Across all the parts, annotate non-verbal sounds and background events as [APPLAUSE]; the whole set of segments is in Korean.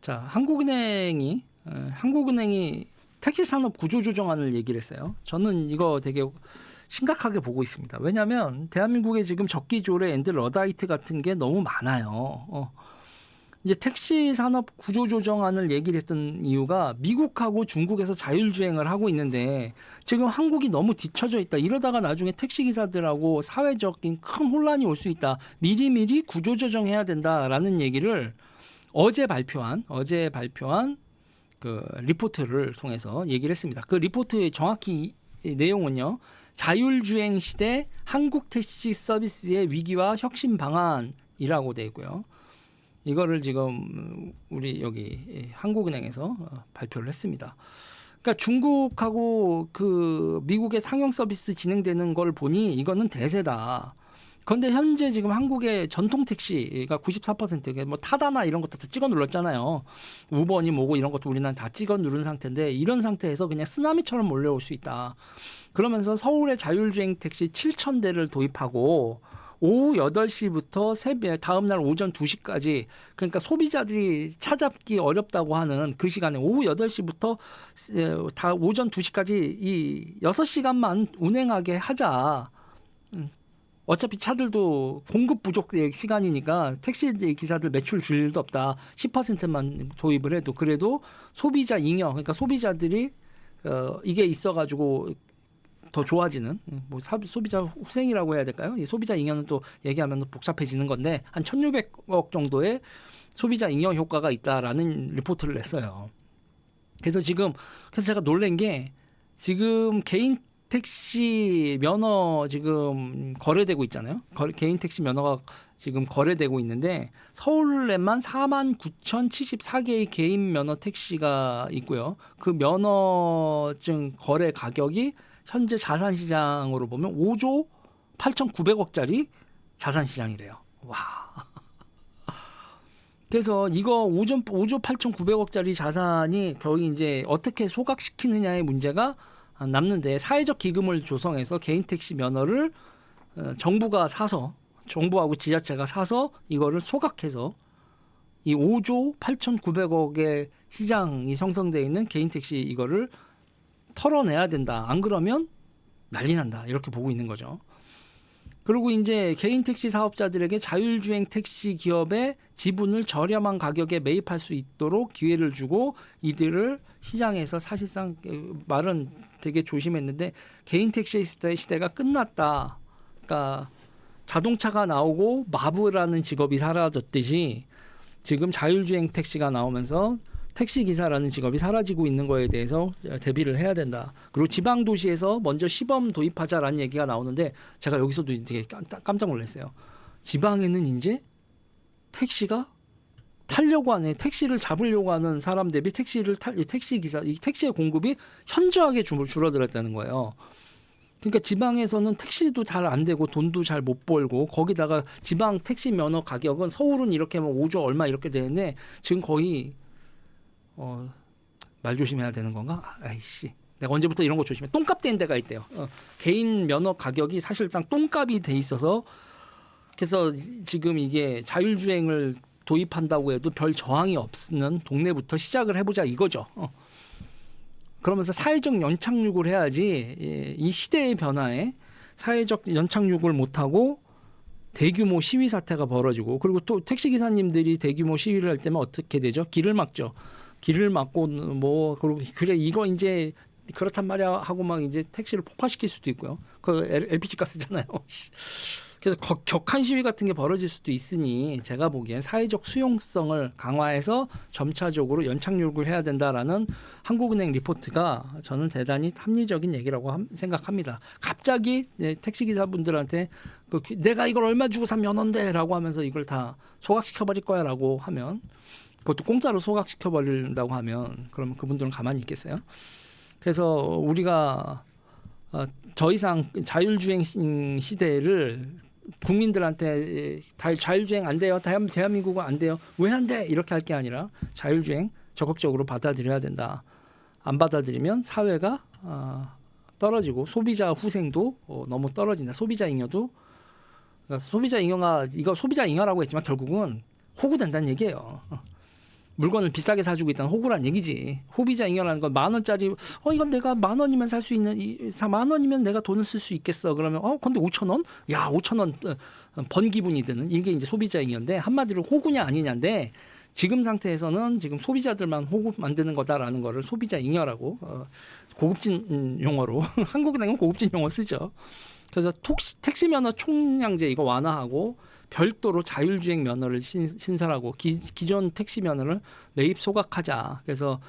자, 한국은행이 어, 한국은행이 택시 산업 구조 조정안을 얘기를 했어요. 저는 이거 되게 심각하게 보고 있습니다. 왜냐하면 대한민국에 지금 적기조례 앤드 러다이트 같은 게 너무 많아요. 어. 이제 택시 산업 구조 조정안을 얘기를 했던 이유가 미국하고 중국에서 자율주행을 하고 있는데 지금 한국이 너무 뒤처져 있다. 이러다가 나중에 택시 기사들하고 사회적인 큰 혼란이 올 수 있다. 미리미리 구조 조정해야 된다라는 얘기를 어제 발표한 어제 발표한 그 리포트를 통해서 얘기를 했습니다. 그 리포트의 정확히 이 내용은요. 자율주행 시대 한국 택시 서비스의 위기와 혁신 방안이라고 돼 있고요. 이거를 지금 우리 여기 한국은행에서 어, 발표를 했습니다. 그러니까 중국하고 그 미국의 상용 서비스 진행되는 걸 보니 이거는 대세다. 그런데 현재 지금 한국의 전통 택시가 94%뭐 타다나 이런 것도 다 찍어 눌렀잖아요. 우버니 뭐고 이런 것도 우리는 다 찍어 누른 상태인데 이런 상태에서 그냥 쓰나미처럼 몰려올 수 있다. 그러면서 서울의 자율주행 택시 7천 대를 도입하고 오후 8시부터 새벽 다음 날 오전 2시까지 그러니까 소비자들이 찾아뵙기 어렵다고 하는 그 시간에 오후 8시부터 다 오전 2시까지 이 6시간만 운행하게 하자. 음. 어차피 차들도 공급 부족 시간이니까 택시 기사들 매출 줄 일도 없다. 10%만 도입을 해도 그래도 소비자 잉여 그러니까 소비자들이 어 이게 있어가지고 더 좋아지는 뭐 사, 소비자 후생이라고 해야 될까요? 이 소비자 잉여는 또 얘기하면 복잡해지는 건데 한 1,600억 정도의 소비자 잉여 효과가 있다라는 리포트를 냈어요. 그래서 지금 그래서 제가 놀란 게 지금 개인 택시 면허 지금 거래되고 있잖아요. 거래, 개인 택시 면허가 지금 거래되고 있는데 서울에만 4만 9,074개의 개인 면허 택시가 있고요. 그 면허증 거래 가격이 현재 자산 시장으로 보면 5조 8,900억짜리 자산 시장이래요. 와. 그래서 이거 5조 5조 8,900억짜리 자산이 거의 이제 어떻게 소각시키느냐의 문제가 남는데 사회적 기금을 조성해서 개인 택시 면허를 어, 정부가 사서 정부하고 지자체가 사서 이거를 소각해서 이 5조 8,900억의 시장이 형성돼 있는 개인 택시 이거를 털어내야 된다. 안 그러면 난리 난다. 이렇게 보고 있는 거죠. 그리고 이제 개인 택시 사업자들에게 자율주행 택시 기업의 지분을 저렴한 가격에 매입할 수 있도록 기회를 주고 이들을 시장에서 사실상 말은 되게 조심했는데 개인 택시 시대 시대가 끝났다. 그러니까 자동차가 나오고 마부라는 직업이 사라졌듯이 지금 자율주행 택시가 나오면서 택시 기사라는 직업이 사라지고 있는 거에 대해서 대비를 해야 된다. 그리고 지방 도시에서 먼저 시범 도입하자라는 얘기가 나오는데 제가 여기서도 이제 깜짝 놀랐어요. 지방에는 이제 택시가 타려고 하는 택시를 잡으려고 하는 사람 대비 택시를 탈 택시 기사 이 택시의 공급이 현저하게 줄, 줄어들었다는 거예요. 그러니까 지방에서는 택시도 잘 안 되고 돈도 잘 못 벌고 거기다가 지방 택시 면허 가격은 서울은 이렇게 하면 5조 얼마 이렇게 되는데 지금 거의 어, 말 조심해야 되는 건가? 아이씨. 내가 언제부터 이런 거 조심해. 똥값 된 데가 있대요. 어, 개인 면허 가격이 사실상 똥값이 돼 있어서 그래서 지금 이게 자율주행을 도입한다고 해도 별 저항이 없는 동네부터 시작을 해보자 이거죠. 어. 그러면서 사회적 연착륙을 해야지 예, 이 시대의 변화에 사회적 연착륙을 못하고 대규모 시위 사태가 벌어지고 그리고 또 택시 기사님들이 대규모 시위를 할 때면 어떻게 되죠? 길을 막죠. 길을 막고 뭐 그리고 그래 이거 이제 그렇단 말이야 하고 막 이제 택시를 폭파시킬 수도 있고요. 그 LPG 가스잖아요. [LAUGHS] 그래서 격한 시위 같은 게 벌어질 수도 있으니 제가 보기엔 사회적 수용성을 강화해서 점차적으로 연착륙을 해야 된다라는 한국은행 리포트가 저는 대단히 합리적인 얘기라고 생각합니다. 갑자기 택시 기사분들한테 그 내가 이걸 얼마 주고 산 면허인데라고 하면서 이걸 다 소각시켜 버릴 거야라고 하면 그것도 공짜로 소각시켜 버린다고 하면 그러면 그분들은 가만히 있겠어요? 그래서 우리가 어, 더 이상 자율주행 시대를 국민들한테 자율주행 안 돼요. 대한민국은 안 돼요. 왜 안 돼? 이렇게 할 게 아니라 자율주행 적극적으로 받아들여야 된다. 안 받아들이면 사회가 어, 떨어지고 소비자 후생도 어, 너무 떨어진다. 소비자 잉여도 그러니까 소비자 잉여가 이거 소비자 잉여라고 했지만 결국은 호구된다는 얘기예요. 물건을 비싸게 사주고 있다는 호구란 얘기지. 호비자 잉여라는 건 만 원짜리 어 이건 내가 만 원이면 살 수 있는 이만 원이면 내가 돈을 쓸 수 있겠어. 그러면 어 근데 5천 원? 야 5천 원 어, 번 기분이 드는 이게 이제 소비자 잉여인데 한마디로 호구냐 아니냐인데 지금 상태에서는 지금 소비자들만 호구 만드는 거다라는 거를 소비자 잉여라고 어, 고급진 음, 용어로 [LAUGHS] 한국은행은 고급진 용어 쓰죠. 그래서 톡시, 택시 면허 총량제 이거 완화하고 별도로 자율주행 면허를 신, 신설하고 기, 기존 택시 면허를 매입 소각하자. 그래서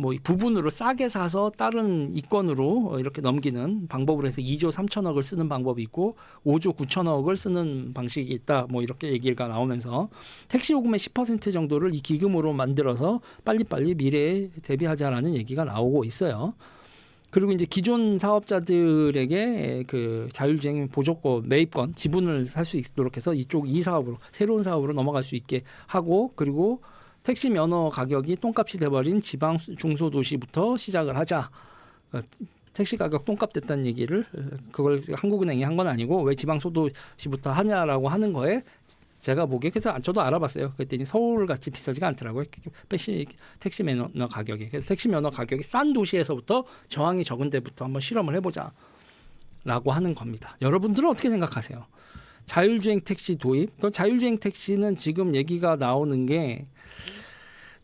뭐이 부분으로 싸게 사서 다른 이권으로 어, 이렇게 넘기는 방법으로 해서 2조 3천억을 쓰는 방법이 있고 5조 9천억을 쓰는 방식이 있다. 뭐 이렇게 얘기가 나오면서 택시 요금의 10% 정도를 이 기금으로 만들어서 빨리빨리 미래에 대비하자라는 얘기가 나오고 있어요. 그리고 이제 기존 사업자들에게 그 자율주행 보조권 매입권 지분을 살 수 있도록 해서 이쪽 이 사업으로 새로운 사업으로 넘어갈 수 있게 하고 그리고 택시 면허 가격이 똥값이 돼버린 지방 중소도시부터 시작을 하자. 그러니까 택시 가격 똥값 됐다는 얘기를 어, 그걸 한국은행이 한 건 아니고 왜 지방 소도시부터 하냐라고 하는 거에 제가 보기에 그래서 저도 알아봤어요. 그랬더니 서울 같이 비싸지가 않더라고요. 택시 택시 면허 가격이. 그래서 택시 면허 가격이 싼 도시에서부터 저항이 적은 데부터 한번 실험을 해보자. 라고 하는 겁니다. 여러분들은 어떻게 생각하세요? 자율주행 택시 도입. 그 자율주행 택시는 지금 얘기가 나오는 게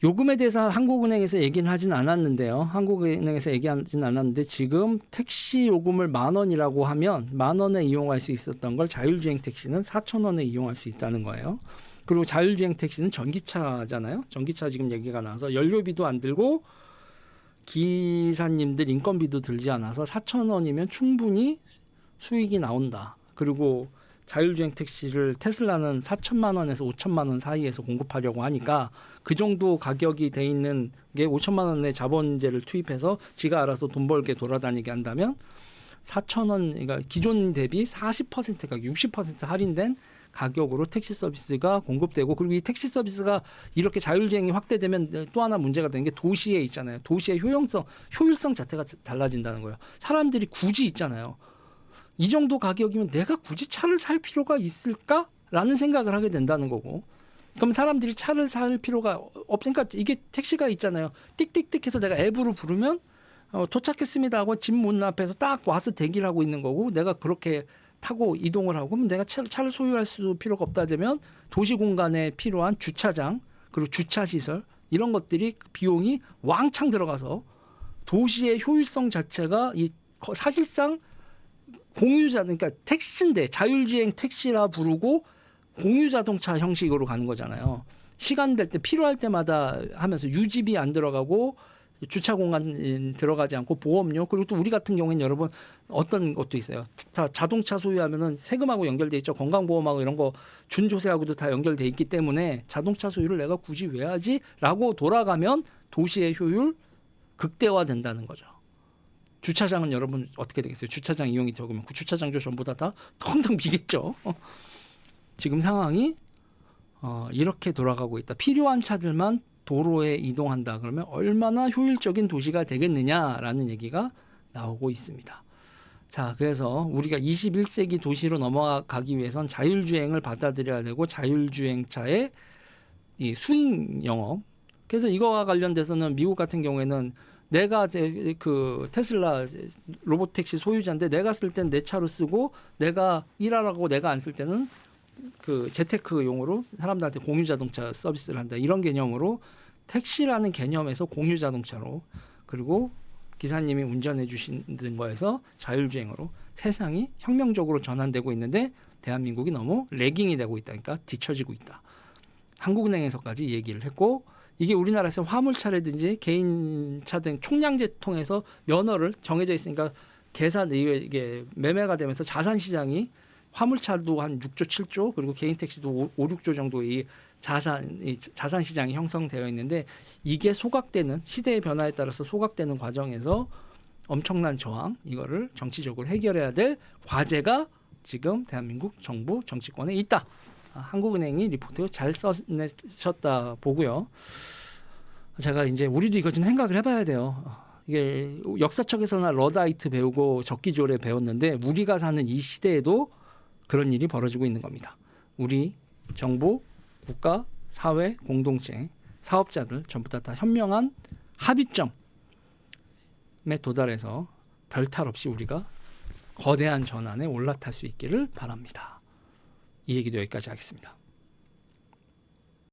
요금에 대해서 한국은행에서 얘기는 하진 않았는데요. 한국은행에서 얘기하진 않았는데 지금 택시 요금을 만 원이라고 하면 만 원에 이용할 수 있었던 걸 자율주행 택시는 4천 원에 이용할 수 있다는 거예요. 그리고 자율주행 택시는 전기차잖아요. 전기차 지금 얘기가 나와서 연료비도 안 들고 기사님들 인건비도 들지 않아서 4천 원이면 충분히 수익이 나온다. 그리고 자율주행 택시를 테슬라는 4천만 원에서 5천만 원 사이에서 공급하려고 하니까 그 정도 가격이 돼 있는 게 5천만 원의 자본제를 투입해서 지가 알아서 돈 벌게 돌아다니게 한다면 4천 원 그러니까 기존 대비 40%가 60% 할인된 가격으로 택시 서비스가 공급되고 그리고 이 택시 서비스가 이렇게 자율주행이 확대되면 또 하나 문제가 되는 게 도시에 있잖아요. 도시의 효용성, 효율성 자체가 달라진다는 거예요. 사람들이 굳이 있잖아요. 이 정도 가격이면 내가 굳이 차를 살 필요가 있을까라는 생각을 하게 된다는 거고. 그럼 사람들이 차를 살 필요가 없으니까 이게 택시가 있잖아요. 띡띡띡 해서 내가 앱으로 부르면 어, 도착했습니다 하고 집 문 앞에서 딱 와서 대기를 하고 있는 거고 내가 그렇게 타고 이동을 하고 그럼 내가 차, 차를 소유할 수 필요가 없다 되면 도시 공간에 필요한 주차장 그리고 주차 시설 이런 것들이 비용이 왕창 들어가서 도시의 효율성 자체가 이 사실상 공유자 그러니까 택시인데 자율주행 택시라 부르고 공유 자동차 형식으로 가는 거잖아요. 시간 될 때 필요할 때마다 하면서 유지비 안 들어가고 주차 공간 들어가지 않고 보험료 그리고 또 우리 같은 경우에는 여러분 어떤 것도 있어요. 다 자동차 소유하면은 세금하고 연결돼 있죠. 건강보험하고 이런 거 준조세하고도 다 연결돼 있기 때문에 자동차 소유를 내가 굳이 왜 하지?라고 돌아가면 도시의 효율 극대화된다는 거죠. 주차장은 여러분 어떻게 되겠어요? 주차장 이용이 적으면 그 주차장조 전부 다 다 텅텅 비겠죠. 지금 상황이 어, 이렇게 돌아가고 있다. 필요한 차들만 도로에 이동한다. 그러면 얼마나 효율적인 도시가 되겠느냐라는 얘기가 나오고 있습니다. 자, 그래서 우리가 21세기 도시로 넘어가기 위해선 자율주행을 받아들여야 되고 자율주행차의 이 수익 영업. 그래서 이거와 관련돼서는 미국 같은 경우에는 내가 이제 그 테슬라 로봇 택시 소유자인데 내가 쓸 땐 내 차로 쓰고 내가 일하라고 내가 안 쓸 때는 그 재테크용으로 사람들한테 공유 자동차 서비스를 한다 이런 개념으로 택시라는 개념에서 공유 자동차로 그리고 기사님이 운전해 주시는 거에서 자율주행으로 세상이 혁명적으로 전환되고 있는데 대한민국이 너무 레깅이 되고 있다니까 뒤처지고 있다. 한국은행에서까지 얘기를 했고 이게 우리나라에서 화물차라든지 개인차 등 총량제 통해서 면허를 정해져 있으니까 계산 이게 매매가 되면서 자산 시장이 화물차도 한 6조 7조 그리고 개인 택시도 5, 6조 정도의 자산 이 자산 시장이 형성되어 있는데 이게 소각되는 시대의 변화에 따라서 소각되는 과정에서 엄청난 저항 이거를 정치적으로 해결해야 될 과제가 지금 대한민국 정부 정치권에 있다. 아, 한국은행이 리포트 잘 썼셨다 보고요. 제가 이제 우리도 이거 좀 생각을 해봐야 돼요. 이게 역사책에서나 러다이트 배우고 적기조례 배웠는데 우리가 사는 이 시대에도 그런 일이 벌어지고 있는 겁니다. 우리 정부, 국가, 사회, 공동체, 사업자들 전부 다, 다 현명한 합의점에 도달해서 별탈 없이 우리가 거대한 전환에 올라탈 수 있기를 바랍니다. 이 얘기도 여기까지 하겠습니다.